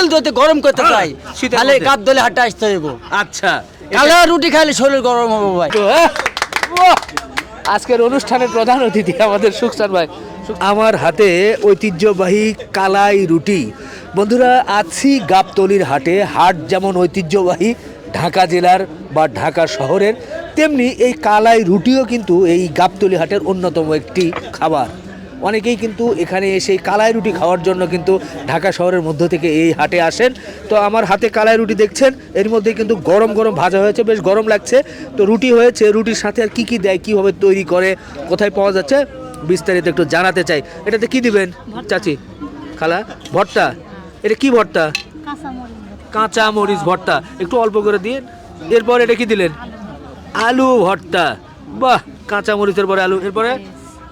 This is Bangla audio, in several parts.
শরীর যদি গরম করতে হ্যাঁ, চাই তাহলে। কাপ দলে হাঁটে আসতে হইব। আচ্ছা কালা রুটি খাইলে শরীর গরম হবে ভাই। হ্যাঁ? আজকের অনুষ্ঠানের প্রধান অতিথি আমাদের সুখসান ভাই। আমার হাতে ঐতিহ্যবাহী কালাই রুটি। বন্ধুরা আছি গাবতলির হাটে। হাট যেমন ঐতিহ্যবাহী ঢাকা জেলার বা ঢাকা শহরের তেমনি এই কালাই রুটিও কিন্তু এই গাবতলি হাটের অন্যতম একটি খাবার। অনেকেই কিন্তু এখানে এসে কালাই রুটি খাওয়ার জন্য কিন্তু ঢাকা শহরের মধ্য থেকে এই হাটে আসেন। তো আমার হাতে কালাই রুটি দেখছেন এর মধ্যে কিন্তু গরম গরম ভাজা হয়েছে বেশ গরম লাগছে। তো রুটি হয়েছে রুটির সাথে আর কী কী দেয় কীভাবে তৈরি করে কোথায় পাওয়া যাচ্ছে বিস্তারিত একটু জানাতে চাই। এটাতে কি দিবেন চাচি? খালা ভর্তা? এটা কি ভর্তা? কাঁচা মরিচ ভর্তা। একটু অল্প করে দিন। এরপর এটা কি দিলেন? আলু ভর্তা। বাহ কাঁচা মরিচের পরে আলু। এরপরে?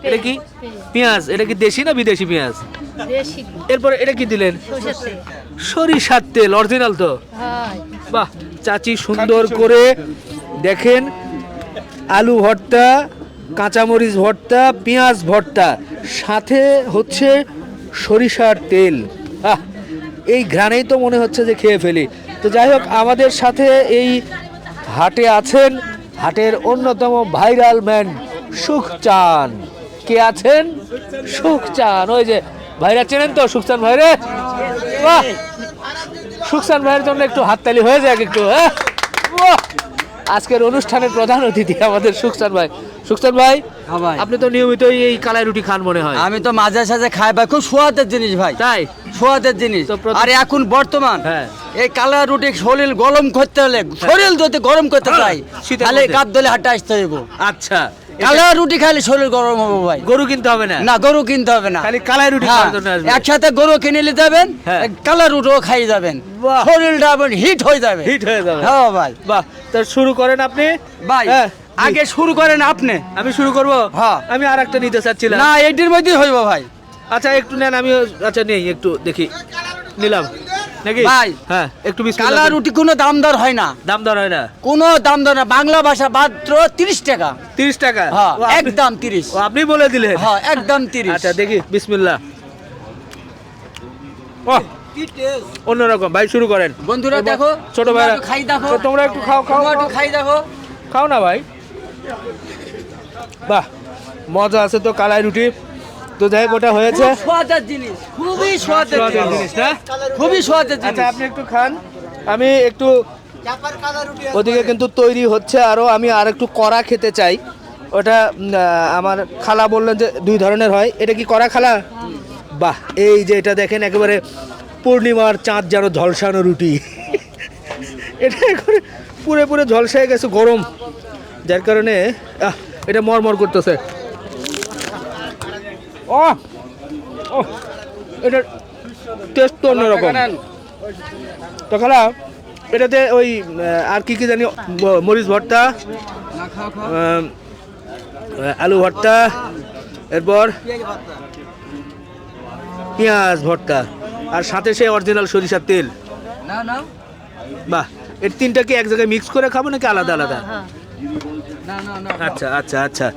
এটা কি? পেঁয়াজ। এটা কি দেশি না বিদেশি পেঁয়াজ? এরপরে এটা কি দিলেন? সরিষার তেল। অরিজিনাল তো। হয়। বাহ চাচি সুন্দর করে দেখেন আলু ভর্তা কাঁচামরিচ ভর্তা পেঁয়াজ ভর্তা সাথে হচ্ছে সরিষার তেল। আহ এই ঘ্রাণেই তো মনে হচ্ছে যে খেয়ে ফেলি। তো যাই হোক আমাদের সাথে এই হাটে আছেন হাটের অন্যতম ভাইরাল ম্যান সুখচান। কে আছেন? সুখচান। ওই যে ভাইরা চেনেন তো সুখচান ভাইরে বাহ! সুখসান ভাইয়ের জন্য একটু হাততালি হয়ে যাক একটু হ্যাঁ! আজকের অনুষ্ঠানের প্রধান অতিথি আমাদের সুখচান ভাই। সুখচান ভাই হ্যাঁ আপনি তো নিয়মিতই এই কালাই রুটি খান মনে হয়। আমি তো মাঝে সাঝে খাই ভাই খুব সোয়াদের জিনিস ভাই। তাই? সোয়াদের জিনিস। আর এখন বর্তমান হ্যাঁ। এই কালা রুটি শরীর গরম করতে হলে শরীর যদি গরম করতে হ্যাঁ, চাই তাহলে। কাপ দলে হাঁটে আসতে হইব। আচ্ছা। কালা রুটি খাইলে শরীর গরম হবে ভাই। গরু কিনতে হবে না? না গরু কিনতে হবে না। খালি কালাই রুটি হ্যাঁ, খাওয়ার জন্য আসবে। একসাথে গরু কিনে নিতে যাবেন হ্যাঁ। কালা রুটিও খাই যাবেন। শরীরটা হিট হয়ে যাবে। হিট হয়ে যাবে। হ্যাঁ ভাই। বাহ তো শুরু করেন আপনি? ভাই হ্যাঁ, আগে শুরু করেন আপনি। আমি শুরু করব? হ্যাঁ। আমি আর একটা নিতে চাচ্ছিলাম। না এটির মধ্যেই হইব ভাই। আচ্ছা একটু নেন আমি আচ্ছা নেই একটু দেখি। নিলাম। নাকি? ভাই। হ্যাঁ একটু বিস্কুট কালা রুটি কোনো দাম দর হয় না। দাম দর হয় না? কোনো দাম দর না বাংলা ভাষা মাত্র তিরিশ টাকা। তিরিশ টাকা? হ্যাঁ একদম তিরিশ। ও, আপনি বলে দিলেন? হ্যাঁ একদম তিরিশ। আচ্ছা দেখি বিসমিল্লাহ। ওহ, অন্যরকম ভাই শুরু করেন। বন্ধুরা দেখো ছোট ভাইরা খাই দেখো। তোমরা একটু খাও খাও। একটু খাই দেখো। খাও না ভাই। বাহ মজা আছে তো কালাই রুটি। তো যাই হোক ওটা হয়েছে। খুব স্বাদের জিনিস খুবই স্বাদের স্বাদের জিনিস। না? খুবই স্বাদের আচ্ছা জিনিস। আপনি একটু খান। আমি একটু ওদিকে কিন্তু তৈরি হচ্ছে আরও আমি আর একটু কড়া খেতে চাই। ওটা আমার খালা বললেন যে দুই ধরনের হয়। এটা কি কড়া খালা? বাহ এই যে এটা দেখেন একেবারে পূর্ণিমার চাঁদ যেন ঝলসানো রুটি। এটা একেবারে পুরে পুরে ঝলসায় গেছে গরম। যার কারণে আহ, এটা মরমর করতেছে। ও ও এটা টেস্ট তো অন্যরকম। তো খালা এটাতে ওই আর কি কি জানি মরিচ ভর্তা আলু ভর্তা এরপর পেঁয়াজ ভর্তা আর সাথে সে অরিজিনাল সরিষার তেল। বাহ এর তিনটা কি এক জায়গায় মিক্স করে খাব নাকি আলাদা আলাদা? আচ্ছা আচ্ছা আচ্ছা।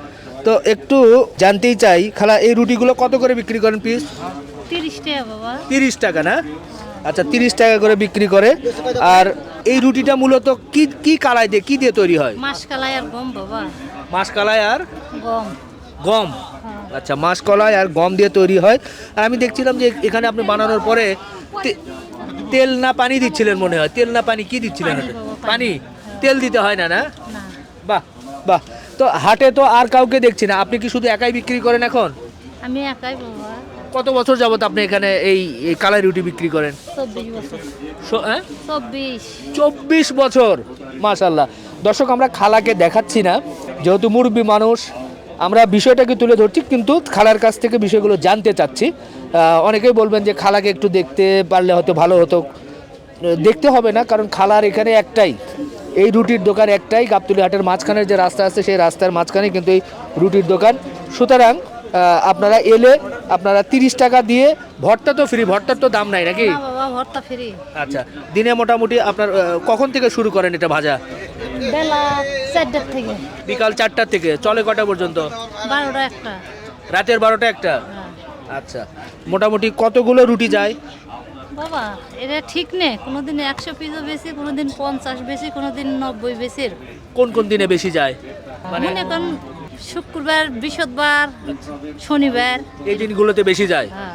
তো একটু জানতেই চাই খালা এই রুটিগুলো কত করে বিক্রি করেন পিস তিরিশ টাকা বাবা। তিরিশ টাকা না? আচ্ছা তিরিশ টাকা করে বিক্রি করে। আর এই রুটিটা মূলত কি কি কালাই দিয়ে কি দিয়ে তৈরি হয়? মাসকালাই আর গম বাবা। আর গম। গম? আচ্ছা মাছ কলাই আর গম দিয়ে তৈরি হয়। আর আমি দেখছিলাম যে এখানে আপনি বানানোর পরে তেল না পানি দিচ্ছিলেন মনে হয়। তেল না পানি কি দিচ্ছিলেন? পানি তেল দিতে হয় না? না। বাহ বাহ। তো হাটে তো আর কাউকে দেখছি না। আপনি কি শুধু একাই বিক্রি করেন এখন? আমি একাই বাবা কত বছর যাবত আপনি এখানে এই এই কালাই রুটি বিক্রি করেন? চব্বিশ বছর। সো- হ্যাঁ? চব্বিশ। চব্বিশ বছর মাশাল্লাহ দর্শক আমরা খালাকে দেখাচ্ছি না। যেহেতু মুরব্বী মানুষ আমরা বিষয়টাকে তুলে ধরছি কিন্তু খালার কাছ থেকে বিষয়গুলো জানতে চাচ্ছি। আহ, অনেকেই বলবেন যে খালাকে একটু দেখতে পারলে হয়তো ভালো হতো। দেখতে হবে না কারণ খালার এখানে একটাই। এই রুটির দোকান একটাই গাবতলি হাটের মাঝখানের যে রাস্তা আছে সেই রাস্তার মাঝখানে কিন্তু এই রুটির দোকান। সুতরাং আপনারা এলে আপনারা তিরিশ টাকা দিয়ে ভর্তা তো ফ্রি ভর্তার তো দাম নাই নাকি? ভর্তা ফ্রি আচ্ছা দিনে মোটামুটি আপনার কখন থেকে শুরু করেন এটা ভাজা? বেলা চারটার থেকে। বিকাল চারটার থেকে চলে কটা পর্যন্ত? বারোটা একটা। রাতের বারোটা একটা? হ্যাঁ। আচ্ছা মোটামুটি কতগুলো রুটি যায়? বাবা এটা ঠিক নেই কোনোদিন একশো পিসও বেশি কোনোদিন পঞ্চাশ বেশি কোনোদিন নব্বই বেশি কোন কোন দিনে বেশি যায়? মানে করেন শুক্রবার বৃহস্পতিবার শনিবার। এই দিনগুলোতে বেশি যায়? হ্যাঁ।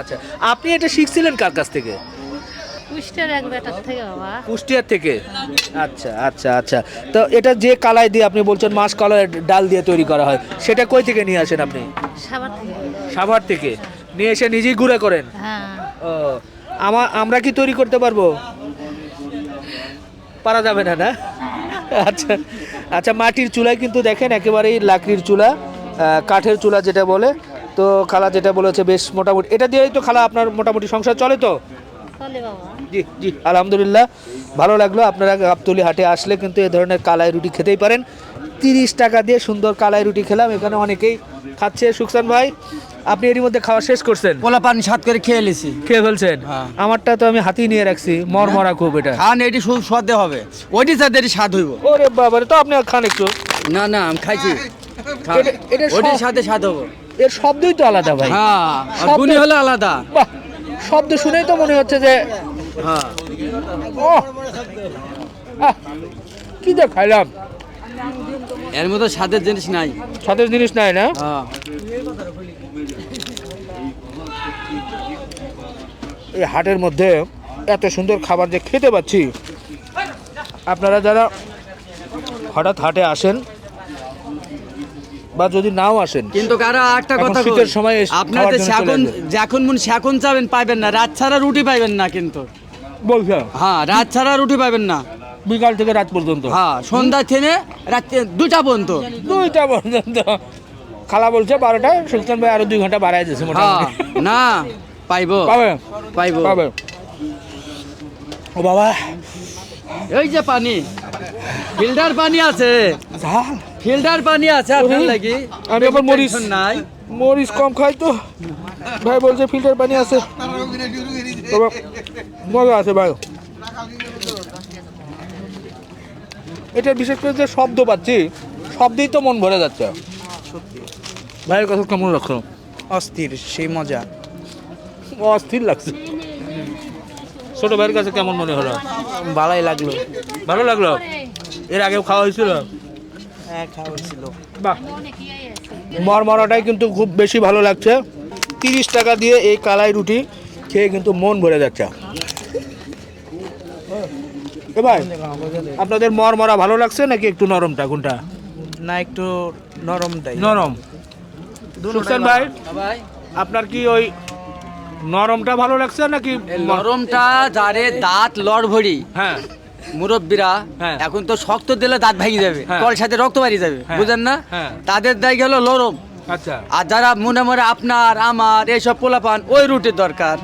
আচ্ছা আপনি এটা শিখছিলেন কার কাছ থেকে? কুষ্টের এক বেটার থেকে বাবা। কুষ্টিয়ার থেকে? আচ্ছা আচ্ছা আচ্ছা। তো এটা যে কালাই দিয়ে আপনি বলছেন মাছ কালাই ডাল দিয়ে তৈরি করা হয় সেটা কই থেকে নিয়ে আসেন আপনি? সাবার থেকে। সাভার থেকে। নিয়ে এসে নিজেই গুঁড়া করেন? হ্যাঁ। ও আমা, আমরা কি তৈরি করতে পারব? পারা যাবে না না? আচ্ছা আচ্ছা মাটির চুলায় কিন্তু দেখেন একেবারেই লাকড়ির চুলা কাঠের চুলা যেটা বলে। তো খালা যেটা বলেছে, বেশ মোটামুটি, এটা দিয়েই তো খালা আপনার মোটামুটি সংসার চলে তো? চলে বাবা। জি জি আলহামদুলিল্লাহ। ভালো লাগল আপনারা গাবতলি হাটে আসলে কিন্তু এ ধরনের কালাই রুটি খেতেই পারেন। তিরিশ টাকা দিয়ে সুন্দর কালাই রুটি খেলাম এখানে অনেকেই খাচ্ছে। সুকসান ভাই আপনি এরই মধ্যে খাওয়া শেষ করছেন? পোলা পানি সাত করে খেয়ে এলেছি খেয়ে ফেলছেন? হ্যাঁ। আমারটা তো আমি হাতি নিয়ে রাখছি মরমরা খুব এটা। খান এটি খুব স্বাদে হবে। ওইটি তাদের স্বাদ হইব। ওরে বাবারে তো আপনি খান একটু। না না আমি খাইছি। এটা- এটা ওইটির সাথে স্বাদ হব এর শব্দই তো আলাদা ভাই। হ্যাঁ আর শব্দ- গুণী হলে আলাদা। শব্দ শুনেই তো মনে হচ্ছে যে হ্যাঁ। ও কি যে খাইলাম এর মতো স্বাদের জিনিস নাই। সাথে জিনিস নাই না? হ্যাঁ। এই হাটের মধ্যে এত সুন্দর খাবার যে খেতে পাচ্ছি। আপনারা যারা হঠাৎ হাটে আসেন বা যদি নাও আসেন কিন্তু কারা একটা কথা শীতের সময় আপনার খাওয়ার যে জন্য শাকুন চলে যখন মন শাকুন চাবেন পাইবেন না। রাত ছাড়া রুটি পাইবেন না কিন্তু। বলছে। হ্যাঁ রাত ছাড়া রুটি পাইবেন না। বিকাল থেকে রাত পর্যন্ত। হ্যাঁ সন্ধ্যা থেকে রাত্রে দুটা পর্যন্ত। দুইটা পর্যন্ত। খালা বলছে বারোটায় সুলতান ভাই আরও দুই ঘণ্টা বাড়াই দিয়েছে হ্যাঁ না পাইবো। পাইবো। পাবে। ও বাবা। এই যে পানি ফিল্টার পানি আছে। ফিল্টার পানি আছে আপনার লাগি। আমি আবার মরিচ নাই। মরিচ কম খাই তো। ভাই বলছে ফিল্টার পানি আছে। তবে মজা আছে ভাই। এটা বিশেষ করে যে শব্দ পাচ্ছি শব্দেই তো মন ভরে যাচ্ছে। ভাইয়ের কথা কেমন রাখছো অস্থির সেই মজা। অস্থির লাগছে। ছোট ভাইয়ের কাছে কেমন মনে হলো? ভালোই লাগল। ভালো লাগল? এর আগেও খাওয়া হয়েছিল? হ্যাঁ খাওয়া হয়েছিল। বাহ। অনেক ইয়াই মরমরাটাই কিন্তু খুব বেশি ভালো লাগছে। তিরিশ টাকা দিয়ে এই কালাই রুটি। খেয়ে কিন্তু মন ভরে যাচ্ছে। ভাই আপনাদের মরমরা ভালো লাগছে নাকি একটু নরমটা কোনটা? না একটু নরমটাই নরম। সুকসান ভাই আপনার কি ওই নরমটা ভালো লাগছে নাকি নরমটা যারে দাঁত লড় ভরি হ্যাঁ। মুরব্বীরা হ্যাঁ। এখন তো শক্ত দিলে দাঁত ভেঙে যাবে হ্যাঁ। কল সাথে রক্ত বাড়ি যাবে হ্যাঁ। বুঝেন না? হ্যাঁ। তাদের দায় গেল লরম আচ্ছা আর যারা মনে মনে আপনার আমার এইসব পোলাপান ওই রুটির দরকার।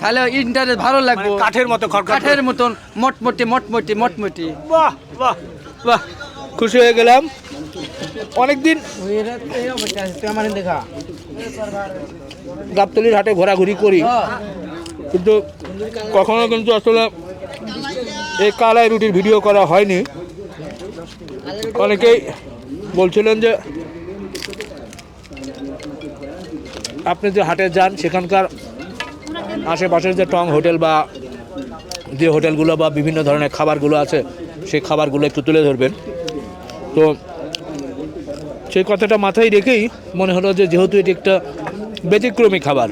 তাহলে ইন্টারনেট ভালো লাগবে। মানে কাঠের মতো কাঠের মতন মটমটি মটমটি মটমটি। বাহ বাহ বাহ। খুশি হয়ে গেলাম। অনেকদিন দেখা গাবতলির হাটে ঘোরাঘুরি করি। কিন্তু কখনো কিন্তু আসলে এই কালাই রুটির ভিডিও করা হয়নি। অনেকেই বলছিলেন যে আপনি যে হাটে যান সেখানকার আশেপাশের যে টং হোটেল বা যে হোটেলগুলো বা বিভিন্ন ধরনের খাবারগুলো আছে সেই খাবারগুলো একটু তুলে ধরবেন তো সেই কথাটা মাথায় রেখেই মনে হলো যে যেহেতু এটি একটা ব্যতিক্রমী খাবার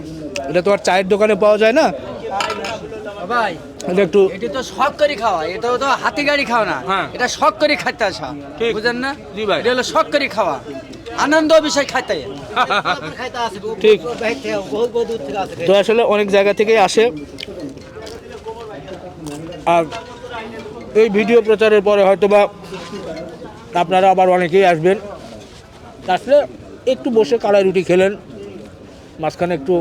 এটা তো আর চায়ের দোকানে পাওয়া যায় না ভাই এটা একটু এটা তো শখ করে খাওয়া এটা তো হাতি গাড়ি খাওয়া না হ্যাঁ। এটা শখ করে খাইতে আসা। বুঝেন না জি ভাই। এটা হলো শখ করে খাওয়া আনন্দ বিষয় খাইতে ঠিক। তো আসলে অনেক জায়গা থেকেই আসে। আর এই ভিডিও প্রচারের পরে হয়তো বা আপনারা আবার অনেকেই আসবেন। আসলে একটু বসে কালাই রুটি খেলেন, মাঝখানে একটু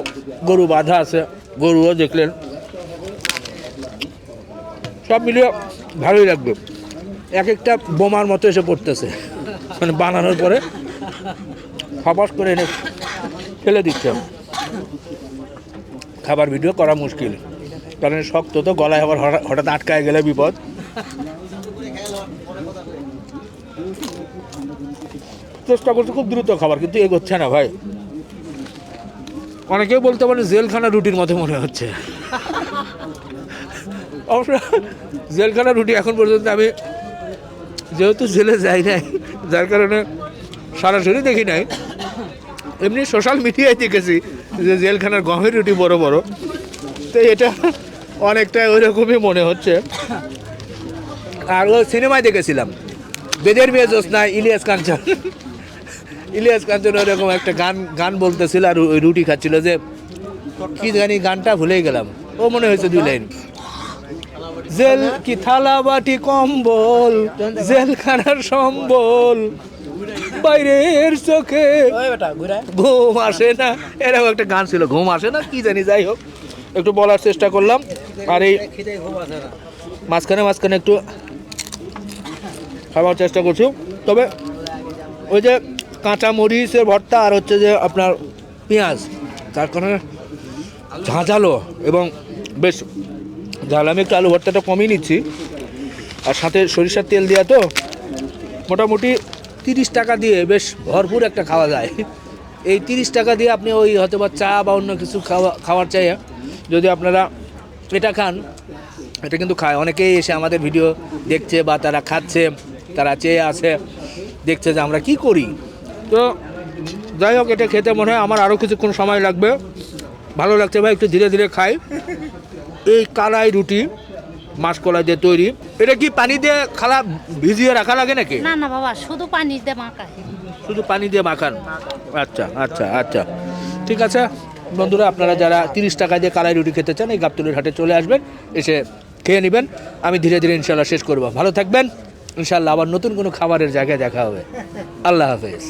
গরু বাঁধা আছে, গরুও দেখলেন। সব মিলিয়ে ভালোই লাগবে। এক একটা বোমার মতো এসে পড়তেছে মানে বানানোর পরে। খপাস করে এনে ফেলে দিচ্ছে খাবার ভিডিও করা মুশকিল। কারণ শক্ত তো, গলায় আবার হঠাৎ- হঠাৎ আটকায় গেলে বিপদ। চেষ্টা করছে খুব দ্রুত খাবার, কিন্তু এগোচ্ছে না ভাই। অনেকেই বলতে পারে জেলখানা রুটির মতো মনে হচ্ছে। অবশ্য জেলখানা রুটি এখন পর্যন্ত আমি যেহেতু জেলে যাই নাই, যার কারণে সরাসরি দেখি নাই। এমনি সোশ্যাল মিডিয়ায় দেখেছি যে জেলখানার গমের রুটি বড় বড়। তো এটা অনেকটা ওই রকমই মনে হচ্ছে। আর ও সিনেমায় দেখেছিলাম। বেদের মেয়ে জোসনা ইলিয়াস কাঞ্চন। ইলিয়াস কাঞ্চন ওরকম একটা গান গান বলতেছিল আর ওই রুটি খাচ্ছিল যে কি জানি গানটা ভুলেই গেলাম। ও মনে হয়েছে দুই লাইন। জেল কি থালা বাটি কম্বল, জেলখানার সম্বল। বাইরের চোখে। ঘুম আসে না। এরকম একটা গান ছিল ঘুম আসে না কি জানি যাই হোক। একটু বলার চেষ্টা করলাম। আর এই মাঝখানে মাঝখানে একটু খাওয়ার চেষ্টা করছি। তবে ওই যে কাঁচা মরিচের ভর্তা আর হচ্ছে যে আপনার পেঁয়াজ তার কারণে ঝাঁঝালো এবং বেশ ঝাল। আমি একটু আলু ভর্তাটা কমিয়ে নিচ্ছি। আর সাথে সরিষার তেল দেওয়া তো। মোটামুটি তিরিশ টাকা দিয়ে বেশ ভরপুর একটা খাওয়া যায়। এই তিরিশ টাকা দিয়ে আপনি ওই হয়তো বা চা বা অন্য কিছু খাওয়া খাওয়ার চাই যদি আপনারা এটা খান, এটা কিন্তু খায়। অনেকেই এসে আমাদের ভিডিও দেখছে বা তারা খাচ্ছে, তারা চেয়ে আছে, দেখছে যে আমরা কি করি। তো যাই হোক, এটা খেতে মনে হয় আমার আরও কিছুক্ষণ সময় লাগবে। ভালো লাগছে ভাই, একটু ধীরে ধীরে খাই। এই কালাই রুটি। মাসকলাই দিয়ে তৈরি। এটা কি পানি দিয়ে খালা ভিজিয়ে রাখা লাগে নাকি? না না বাবা শুধু পানি দিয়ে মাখায়। শুধু পানি দিয়ে মাখান? আচ্ছা আচ্ছা আচ্ছা। ঠিক আছে। বন্ধুরা আপনারা যারা তিরিশ টাকা দিয়ে কালাই রুটি খেতে চান এই গাবতলির হাটে চলে আসবেন এসে খেয়ে নেবেন। আমি ধীরে ধীরে ইনশাল্লাহ শেষ করব। ভালো থাকবেন। ইনশাল্লাহ আবার নতুন কোনো খাবারের জায়গায় দেখা হবে। আল্লাহ হাফেজ।